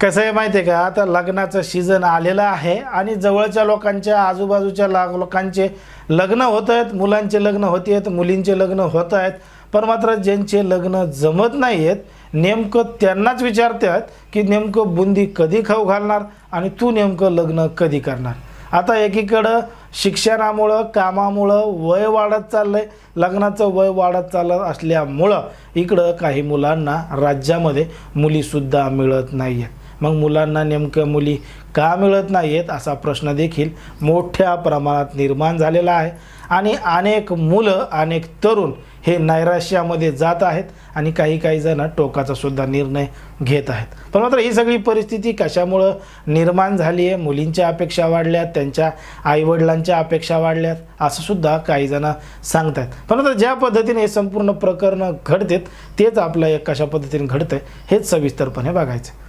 कसं आहे माहिती आहे का? आता लग्नाचं सीझन आलेलं आहे आणि जवळच्या लोकांच्या आजूबाजूच्या ला लोकांचे लग्न होत आहेत मुलांचे लग्न होत आहेत मुलींचे लग्न होत आहेत पण मात्र ज्यांचे लग्न जमत नाही आहेत नेमकं त्यांनाच विचारतात की नेमकं बुंदी कधी खाऊ घालणार आणि तू नेमकं लग्न कधी करणार? आता एकीकडं शिक्षणामुळं कामामुळं वय वाढत चाललं आहे लग्नाचं वय वाढत चालत असल्यामुळं इकडं काही मुलांना राज्यामध्ये मुलीसुद्धा मिळत नाही आहेत मग मुलांना नेमकं मुली का मिळत नाही आहेत असा प्रश्न देखील मोठ्या प्रमाणात निर्माण झालेला आहे. आणि अनेक मुलं अनेक तरुण हे नैराश्यामध्ये जात आहेत आणि काही काही जण टोकाचा सुद्धा निर्णय घेत आहेत. पण मात्र ही सगळी परिस्थिती कशामुळं निर्माण झाली आहे? मुलींच्या अपेक्षा वाढल्यात त्यांच्या आईवडिलांच्या अपेक्षा वाढल्यात असं सुद्धा काही जण सांगत आहेत. पण आता ज्या पद्धतीने हे संपूर्ण प्रकरण घडतेत तेच आपलं एक कशा पद्धतीने घडतंय हेच सविस्तरपणे बघायचं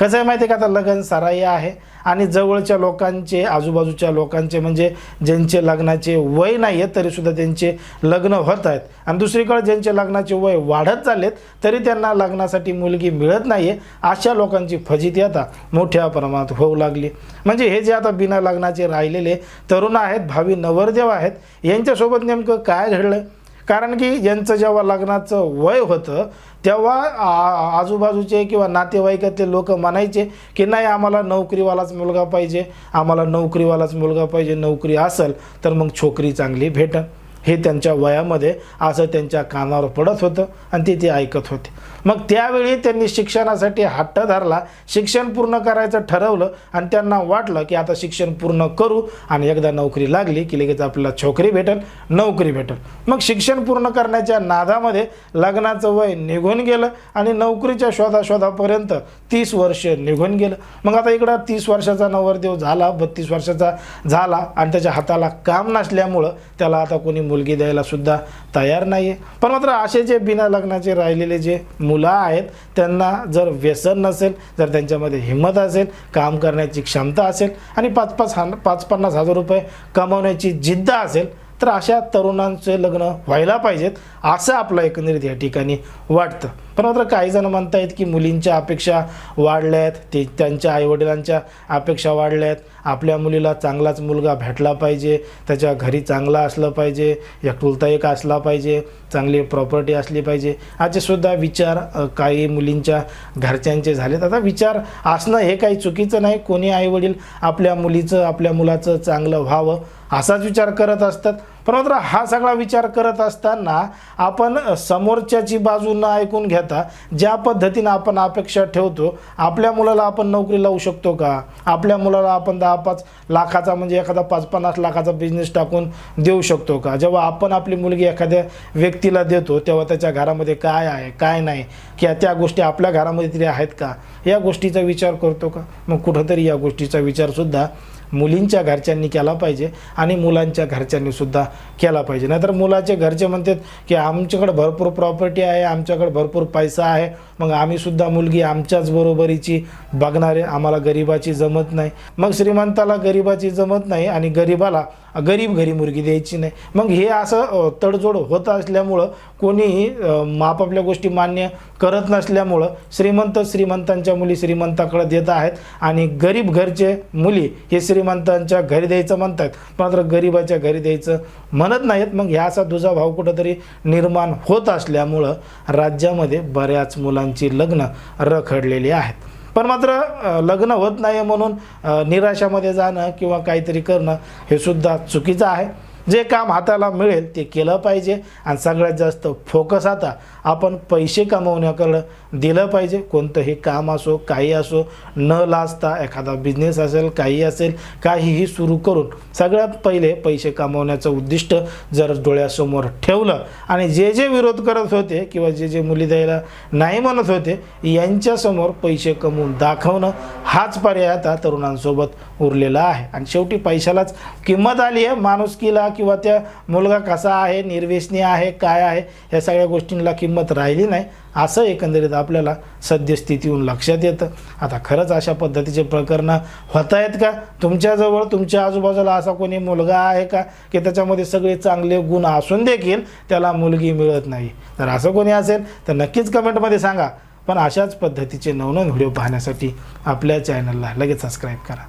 कसं आहे माहिती आहे का? आता लग्न सराई आहे आणि जवळच्या लोकांचे आजूबाजूच्या लोकांचे म्हणजे ज्यांचे लग्नाचे वय नाही आहेत तरीसुद्धा त्यांचे लग्न होत आहेत. आणि दुसरीकडे ज्यांचे लग्नाचे वय वाढत चाललेत तरी त्यांना लग्नासाठी मुलगी मिळत नाही आहे अशा लोकांची फजिती आता मोठ्या प्रमाणात होऊ लागली. म्हणजे हे जे आता बिना लग्नाचे राहिलेले तरुण आहेत भावी नवरदेव आहेत यांच्यासोबत नेमकं काय घडलं कारण की यांचं जेव्हा लग्नाचं वय होतं तेव्हा आजूबाजूचे किंवा नातेवाईकातले लोक म्हणायचे की नाही आम्हाला नोकरीवालाच मुलगा पाहिजे आम्हाला नोकरीवालाच मुलगा पाहिजे नोकरी असेल तर मग छोकरी चांगली भेटन. हे त्यांच्या वयामध्ये असं त्यांच्या कानावर पडत होतं आणि ते ते ऐकत होते. मग त्यावेळी त्यांनी शिक्षणासाठी हट्ट धरला शिक्षण पूर्ण करायचं ठरवलं आणि त्यांना वाटलं की आता शिक्षण पूर्ण करू आणि एकदा नोकरी लागली की लगेच आपल्याला छोकरी भेटेल नोकरी भेटेल. मग शिक्षण पूर्ण करण्याच्या नादामध्ये लग्नाचं वय निघून गेलं आणि नोकरीच्या शोधाशोधापर्यंत तीस वर्ष निघून गेलं. मग आता इकडं तीस वर्षाचा नवरदेव झाला बत्तीस वर्षाचा झाला आणि त्याच्या हाताला काम नसल्यामुळं त्याला आता कोणी मुलगी द्यायला सुद्धा तयार नाही आहे पण मात्र असे जे बिना लग्नाचे राहिलेले जे मुलं आहेत त्यांना जर व्यसन नसेल जर त्यांच्यामध्ये हिंमत असेल काम करण्याची क्षमता असेल आणि पाच पाच हा पाच पन्नास हजार रुपये कमवण्याची जिद्द असेल तर अशा तरुणांचे लग्न व्हायला पाहिजेत असं आपलं एकंदरीत या ठिकाणी वाटतं. पण मात्र काही जण म्हणतायत की मुलींच्या अपेक्षा वाढल्या आहेत ते त्यांच्या आईवडिलांच्या अपेक्षा वाढल्या आहेत आपल्या मुलीला चांगलाच मुलगा भेटला पाहिजे त्याच्या घरी चांगला असलं पाहिजे एकुलता एक असला पाहिजे चांगली प्रॉपर्टी असली पाहिजे. असे सुद्धा विचार काही मुलींच्या घरच्यांचे झालेत. आता विचार असणं हे काही चुकीचं नाही. कोणी आईवडील आपल्या मुलीचं आपल्या मुलाचं चांगलं व्हावं असाच विचार करत असतात. पण मात्र हा सगळा विचार करत असताना आपण समोरच्याची बाजू न ऐकून घेता ज्या पद्धतीनं आपण अपेक्षा ठेवतो आपल्या मुलाला आपण नोकरी लावू शकतो का? आपल्या मुलाला आपण दहा पाच लाखाचा म्हणजे एखादा पाच पन्नास लाखाचा बिझनेस टाकून देऊ शकतो का? जेव्हा आपण आपली मुलगी एखाद्या व्यक्तीला देतो तेव्हा त्याच्या घरामध्ये काय आहे काय नाही किंवा त्या गोष्टी आपल्या घरामध्ये तरी आहेत का? या गोष्टीचा विचार करतो का? मग कुठंतरी या गोष्टीचा विचारसुद्धा मुलींच्या घरच्यांनी केला पाहिजे आणि मुलांच्या घरच्यांनी सुद्धा केला पाहिजे. नाहीतर मुलाचे घरचे म्हणतात की आमच्याकडे भरपूर प्रॉपर्टी आहे आमच्याकडे भरपूर पैसा आहे. मग आम्ही सुद्धा मुलगी आमच्याच बरोबरीची बघणारे आम्हाला गरिबाची जमत नाही. मग श्रीमंताला गरिबाची जमत नाही आणि गरिबाला गरीब घरी मुलगी द्यायची नाही. मग हे असं तडजोड होत असल्यामुळं कोणीही अ, मापापल्या गोष्टी मान्य करत नसल्यामुळं श्रीमंत श्रीमंतांच्या मुली श्रीमंताकडे देत आहेत आणि गरीब घरचे मुली हे श्रीमंतांच्या घरी द्यायचं म्हणतात. मात्र गरिबाच्या घरी द्यायचं म्हणत नाहीत. मग ह्या असा दुजा भाव कुठंतरी निर्माण होत असल्यामुळं राज्यामध्ये बऱ्याच मुलांची लग्न रखडलेली आहेत. पण मात्र लग्न होत नाही म्हणून निराशामध्ये जाणं किंवा काहीतरी करणं हे सुद्धा चुकीचं आहे. जे काम हाताला मिळेल ते केलं पाहिजे. आणि सगळ्यात जास्त फोकस आता आपण पैसे कमवण्याकडं दिलं पाहिजे. कोणतंही काम असो काही असो न लाजता एखादा बिझनेस असेल काही असेल काहीही सुरू करून सगळ्यात पहिले पैसे कमवण्याचं उद्दिष्ट जर डोळ्यासमोर ठेवलं आणि जे जे विरोध करत होते किंवा जे जे मुली द्यायला नाही म्हणत होते यांच्यासमोर पैसे कमवून दाखवणं हाच पर्याय आता तरुणांसोबत उरलेला आहे. आणि शेवटी पैशालाच किंमत आली आहे. माणुसकीला किंवा त्या मुलगा कसा आहे निर्वेशनी आहे काय आहे ह्या सगळ्या गोष्टींना किंमत राहिली नाही. असं एकंदरीत आपल्याला सद्यस्थितीहून लक्षात येतं. आता खरंच अशा पद्धतीचे प्रकरणं होत आहेत का? तुमच्याजवळ तुमच्या आजूबाजूला असा कोणी मुलगा आहे का? की त्याच्यामध्ये सगळे चांगले गुण असून देखील त्याला मुलगी मिळत नाही. तर असं कोणी असेल तर नक्कीच कमेंटमध्ये सांगा. पण अशाच पद्धतीचे नवनवीन व्हिडिओ पाहण्यासाठी आपल्या चॅनलला लगेच सबस्क्राईब करा.